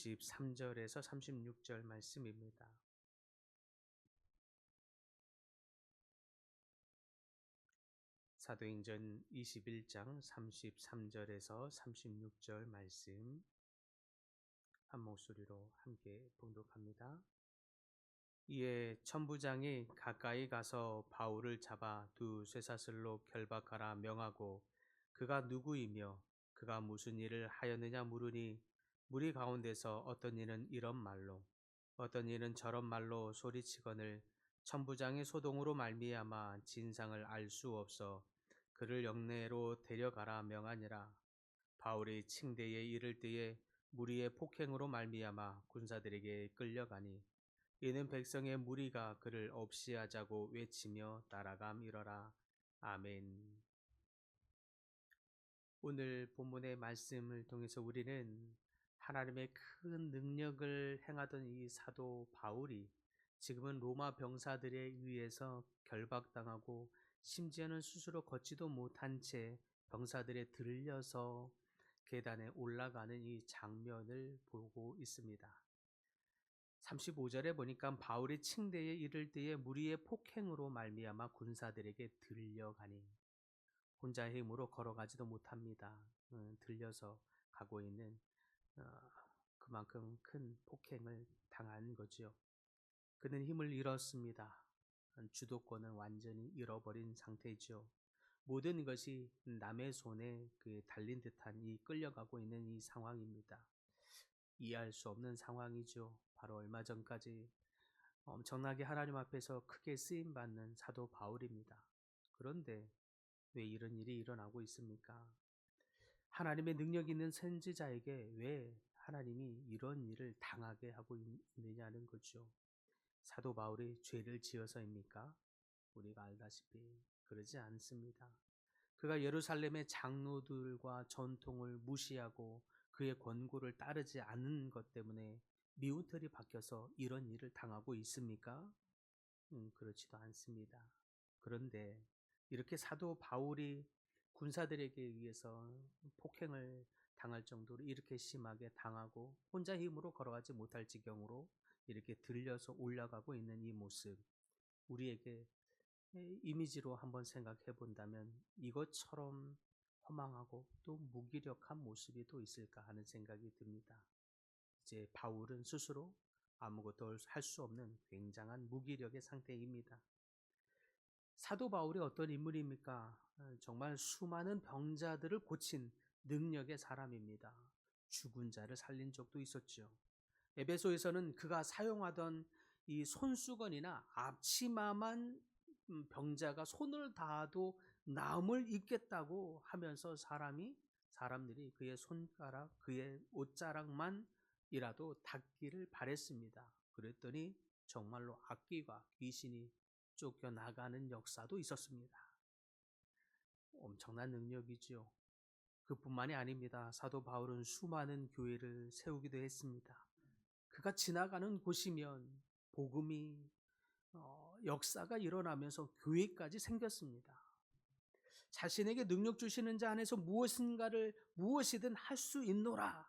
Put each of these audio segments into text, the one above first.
33절에서 36절 말씀입니다. 사도행전 21장 33절에서 36절 말씀 한 목소리로 함께 봉독합니다. 이에 천부장이 가까이 가서 바울을 잡아 두 쇠사슬로 결박하라 명하고 그가 누구이며 그가 무슨 일을 하였느냐 물으니 무리 가운데서 어떤 이는 이런 말로 어떤 이는 저런 말로 소리치거늘 천부장의 소동으로 말미암아 진상을 알 수 없어 그를 영내로 데려가라 명하니라 바울이 칭대에 이를 때에 무리의 폭행으로 말미암아 군사들에게 끌려가니 이는 백성의 무리가 그를 없이 하자고 외치며 따라감이러라 아멘. 오늘 본문의 말씀을 통해서 우리는 하나님의 큰 능력을 행하던 이 사도 바울이 지금은 로마 병사들에 의해서 결박당하고 심지어는 스스로 걷지도 못한 채 병사들에 들려서 계단에 올라가는 이 장면을 보고 있습니다. 35절에 보니까 바울이 층대에 이를 때에 무리의 폭행으로 말미암아 군사들에게 들려가니 혼자 힘으로 걸어가지도 못합니다. 음, 들려서 가고 있는 어, 그만큼 큰 폭행을 당한 거지요. 그는 힘을 잃었습니다. 주도권은 완전히 잃어버린 상태죠. 모든 것이 남의 손에 그 달린 듯한 이 끌려가고 있는 이 상황입니다. 이해할 수 없는 상황이죠. 바로 얼마 전까지 엄청나게 하나님 앞에서 크게 쓰임 받는 사도 바울입니다. 그런데 왜 이런 일이 일어나고 있습니까? 하나님의 능력 있는 선지자에게 왜 하나님이 이런 일을 당하게 하고 있느냐는 거죠. 사도 바울이 죄를 지어서입니까? 우리가 알다시피 그러지 않습니다. 그가 예루살렘의 장로들과 전통을 무시하고 그의 권고를 따르지 않은 것 때문에 미우털이 바뀌어서 이런 일을 당하고 있습니까? 음, 그렇지도 않습니다. 그런데 이렇게 사도 바울이 군사들에게 의해서 폭행을 당할 정도로 이렇게 심하게 당하고 혼자 힘으로 걸어가지 못할 지경으로 이렇게 들려서 올라가고 있는 이 모습 우리에게 이미지로 한번 생각해 본다면 이것처럼 허망하고 또 무기력한 모습이 또 있을까 하는 생각이 듭니다. 이제 바울은 스스로 아무것도 할 수 없는 굉장한 무기력의 상태입니다. 사도 바울이 어떤 인물입니까? 정말 수많은 병자들을 고친 능력의 사람입니다. 죽은 자를 살린 적도 있었죠. 에베소에서는 그가 사용하던 이 손수건이나 앞치마만 음, 병자가 손을 닿아도 나음을 입겠다고 하면서 사람이 사람들이 그의 손가락, 그의 옷자락만이라도 닿기를 바랬습니다. 그랬더니 정말로 악귀가 귀신이 쫓겨나가는 역사도 있었습니다. 엄청난 능력이지요. 그뿐만이 아닙니다. 사도 바울은 수많은 교회를 세우기도 했습니다. 그가 지나가는 곳이면 복음이 어, 역사가 일어나면서 교회까지 생겼습니다. 자신에게 능력 주시는 자 안에서 무엇인가를 무엇이든 할 수 있노라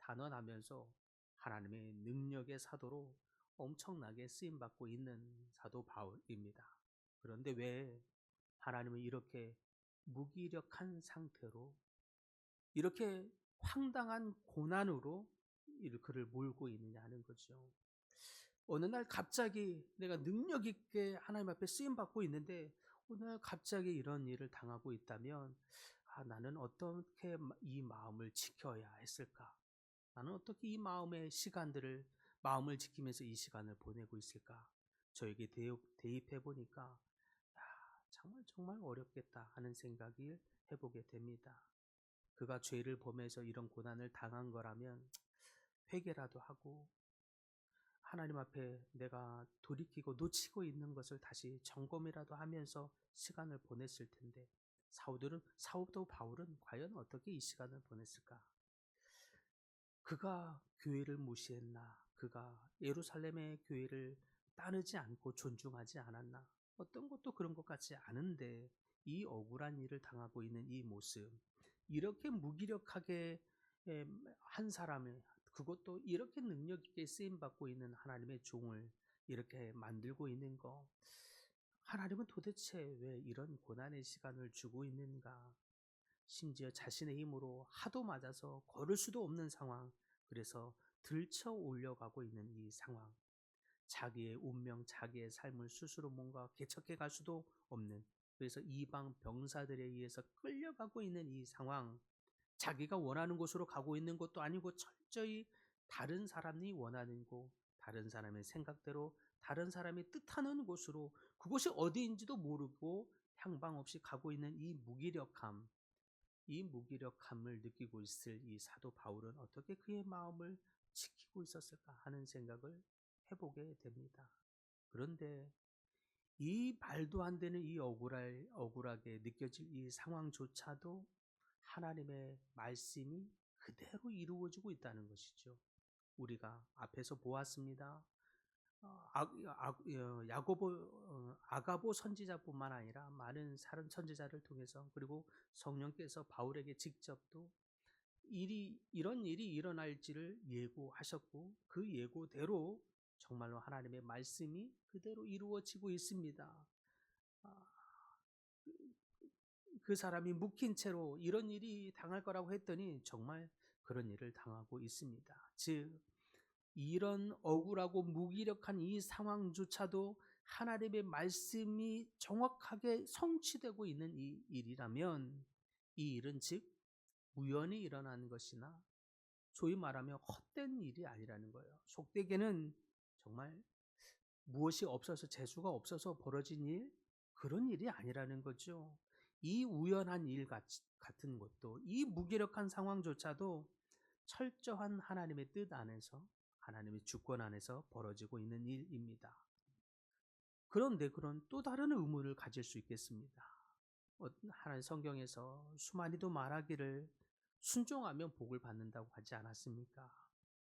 단언하면서 하나님의 능력의 사도로 엄청나게 쓰임 받고 있는 사도 바울입니다. 그런데 왜 하나님은 이렇게 무기력한 상태로 이렇게 황당한 고난으로 그를 몰고 있느냐 하는 거죠. 어느 날 갑자기 내가 능력 있게 하나님 앞에 쓰임 받고 있는데 오늘 갑자기 이런 일을 당하고 있다면 아, 나는 어떻게 이 마음을 지켜야 했을까? 나는 어떻게 이 마음의 시간들을 마음을 지키면서 이 시간을 보내고 있을까? 저에게 대입해 보니까 정말 정말 어렵겠다 하는 생각을 해보게 됩니다. 그가 죄를 범해서 이런 고난을 당한 거라면 회개라도 하고 하나님 앞에 내가 돌이키고 놓치고 있는 것을 다시 점검이라도 하면서 시간을 보냈을 텐데 사우들은 사우도 바울은 과연 어떻게 이 시간을 보냈을까? 그가 교회를 무시했나? 그가 예루살렘의 교회를 따르지 않고 존중하지 않았나? 어떤 것도 그런 것 같지 않은데 이 억울한 일을 당하고 있는 이 모습, 이렇게 무기력하게 한 사람의 그것도 이렇게 능력 있게 쓰임 받고 있는 하나님의 종을 이렇게 만들고 있는 거 하나님은 도대체 왜 이런 고난의 시간을 주고 있는가? 심지어 자신의 힘으로 하도 맞아서 걸을 수도 없는 상황, 그래서 들쳐 올려가고 있는 이 상황. 자기의 운명, 자기의 삶을 스스로 뭔가 개척해 갈 수도 없는, 그래서 이방 병사들에 의해서 끌려가고 있는 이 상황. 자기가 원하는 곳으로 가고 있는 것도 아니고 철저히 다른 사람이 원하는 곳, 다른 사람의 생각대로 다른 사람이 뜻하는 곳으로 그곳이 어디인지도 모르고 향방 없이 가고 있는 이 무기력함, 이 무기력함을 느끼고 있을 이 사도 바울은 어떻게 그의 마음을 지키고 있었을까 하는 생각을 해보게 됩니다. 그런데 이 말도 안 되는 이 억울할, 억울하게 느껴질 이 상황조차도 하나님의 말씀이 그대로 이루어지고 있다는 것이죠. 우리가 앞에서 보았습니다. 어, 아, 아, 어, 야고보 어, 아가보 선지자뿐만 아니라 많은 사른 선지자를 통해서 그리고 성령께서 바울에게 직접도 일이 이런 일이 일어날지를 예고하셨고 그 예고대로 정말로 하나님의 말씀이 그대로 이루어지고 있습니다. 아, 그, 그 사람이 묵힌 채로 이런 일이 당할 거라고 했더니 정말 그런 일을 당하고 있습니다. 즉 이런 억울하고 무기력한 이 상황조차도 하나님의 말씀이 정확하게 성취되고 있는 이 일이라면 이 일은 즉 우연히 일어난 것이나 소위 말하면 헛된 일이 아니라는 거예요. 속되게는 정말 무엇이 없어서 재수가 없어서 벌어진 일 그런 일이 아니라는 거죠. 이 우연한 일 같은 것도 이 무기력한 상황조차도 철저한 하나님의 뜻 안에서 하나님의 주권 안에서 벌어지고 있는 일입니다. 그런데 그런 또 다른 의문을 가질 수 있겠습니다. 하나님 성경에서 수많이도 말하기를 순종하면 복을 받는다고 하지 않았습니까?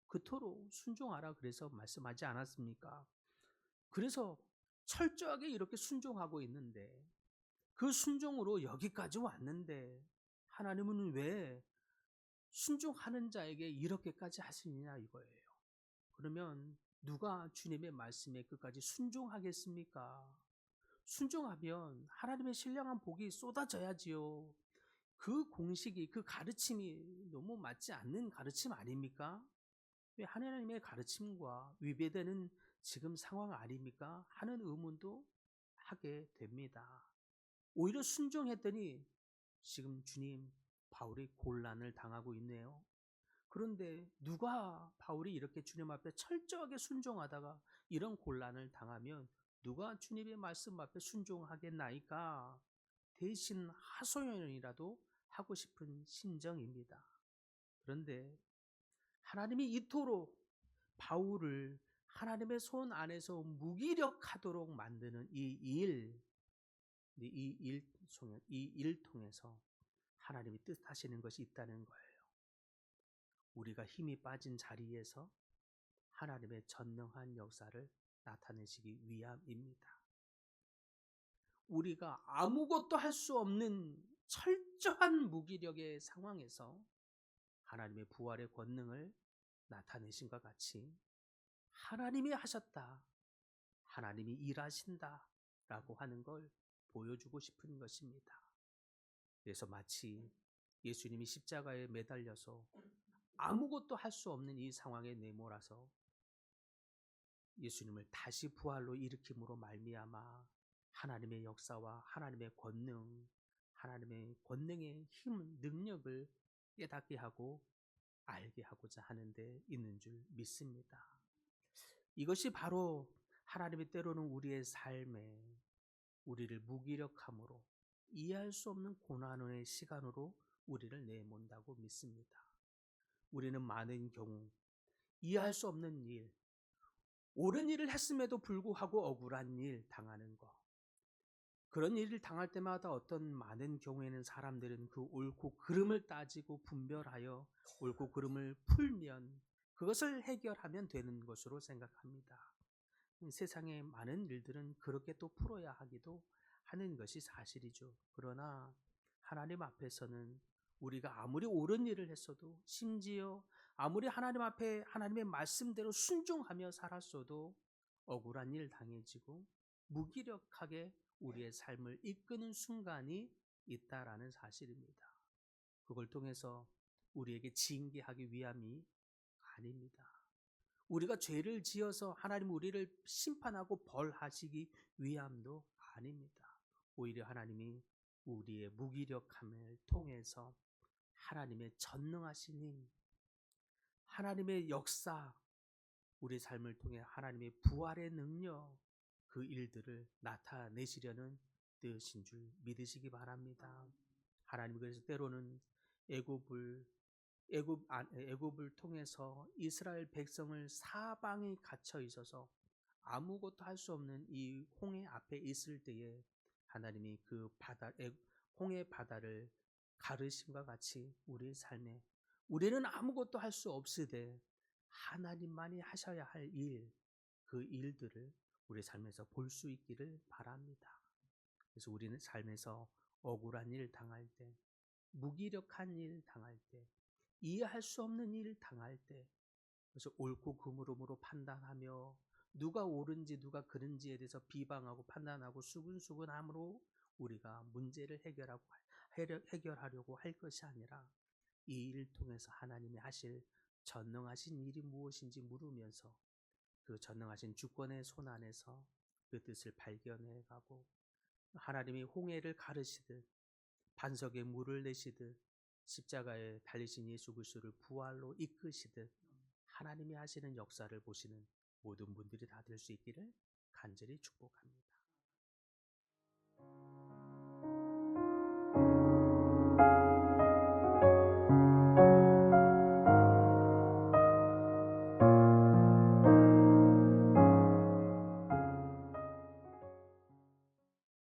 그토록 순종하라 그래서 말씀하지 않았습니까? 그래서 철저하게 이렇게 순종하고 있는데 그 순종으로 여기까지 왔는데 하나님은 왜 순종하는 자에게 이렇게까지 하시느냐 이거예요. 그러면 누가 주님의 말씀에 끝까지 순종하겠습니까? 순종하면 하나님의 신령한 복이 쏟아져야지요. 그 공식이, 그 가르침이 너무 맞지 않는 가르침 아닙니까? 왜 하나님의 가르침과 위배되는 지금 상황 아닙니까? 하는 의문도 하게 됩니다. 오히려 순종했더니 지금 주님 바울이 곤란을 당하고 있네요. 그런데 누가 바울이 이렇게 주님 앞에 철저하게 순종하다가 이런 곤란을 당하면 누가 주님의 말씀 앞에 순종하겠나이까? 대신 하소연이라도 하고 싶은 심정입니다. 그런데 하나님이 이토록 바울을 하나님의 손 안에서 무기력하도록 만드는 이 일, 이 일, 이 일 통해서 하나님이 뜻하시는 것이 있다는 거예요. 우리가 힘이 빠진 자리에서 하나님의 전능한 역사를 나타내시기 위함입니다. 우리가 아무것도 할 수 없는 철저한 무기력의 상황에서 하나님의 부활의 권능을 나타내신 것 같이 하나님이 하셨다. 하나님이 일하신다. 라고 하는 걸 보여주고 싶은 것입니다. 그래서 마치 예수님이 십자가에 매달려서 아무것도 할 수 없는 이 상황에 내몰아서 예수님을 다시 부활로 일으킴으로 말미암아 하나님의 역사와 하나님의 권능, 하나님의 권능의 힘, 능력을 깨닫게 하고 알게 하고자 하는데 있는 줄 믿습니다. 이것이 바로 하나님이 때로는 우리의 삶에 우리를 무기력함으로 이해할 수 없는 고난의 시간으로 우리를 내몬다고 믿습니다. 우리는 많은 경우 이해할 수 없는 일, 옳은 일을 했음에도 불구하고 억울한 일 당하는 것. 그런 일을 당할 때마다 어떤 많은 경우에는 사람들은 그 옳고 그름을 따지고 분별하여 옳고 그름을 풀면 그것을 해결하면 되는 것으로 생각합니다. 세상의 많은 일들은 그렇게 또 풀어야 하기도 하는 것이 사실이죠. 그러나 하나님 앞에서는 우리가 아무리 옳은 일을 했어도 심지어 아무리 하나님 앞에 하나님의 말씀대로 순종하며 살았어도 억울한 일 당해지고 무기력하게 우리의 삶을 이끄는 순간이 있다라는 사실입니다. 그걸 통해서 우리에게 징계하기 위함이 아닙니다. 우리가 죄를 지어서 하나님 우리를 심판하고 벌하시기 위함도 아닙니다. 오히려 하나님이 우리의 무기력함을 통해서 하나님의 전능하신 힘, 하나님의 역사, 우리 삶을 통해 하나님의 부활의 능력, 그 일들을 나타내시려는 뜻인 줄 믿으시기 바랍니다. 하나님 그래서 때로는 애굽을 애굽 안- 애굽을 통해서 이스라엘 백성을 사방에 갇혀 있어서 아무것도 할 수 없는 이 홍해 앞에 있을 때에 하나님이 그 바다 애- 홍해 바다를 가르심과 같이 우리 삶에 우리는 아무것도 할 수 없으되 하나님만이 하셔야 할 일, 그 일들을 우리 삶에서 볼 수 있기를 바랍니다. 그래서 우리는 삶에서 억울한 일 당할 때, 무기력한 일 당할 때, 이해할 수 없는 일 당할 때, 그래서 옳고 그름으로 판단하며 누가 옳은지 누가 그른지에 대해서 비방하고 판단하고 수근수근함으로 우리가 문제를 해결하고 해결- 해결하려고 할 것이 아니라 이 일을 통해서 하나님이 하실 전능하신 일이 무엇인지 물으면서 그 전능하신 주권의 손 안에서 그 뜻을 발견해 가고 하나님이 홍해를 가르시듯 반석에 물을 내시듯 십자가에 달리신 예수 그리스도를 부활로 이끄시듯 하나님이 하시는 역사를 보시는 모든 분들이 다 될 수 있기를 간절히 축복합니다.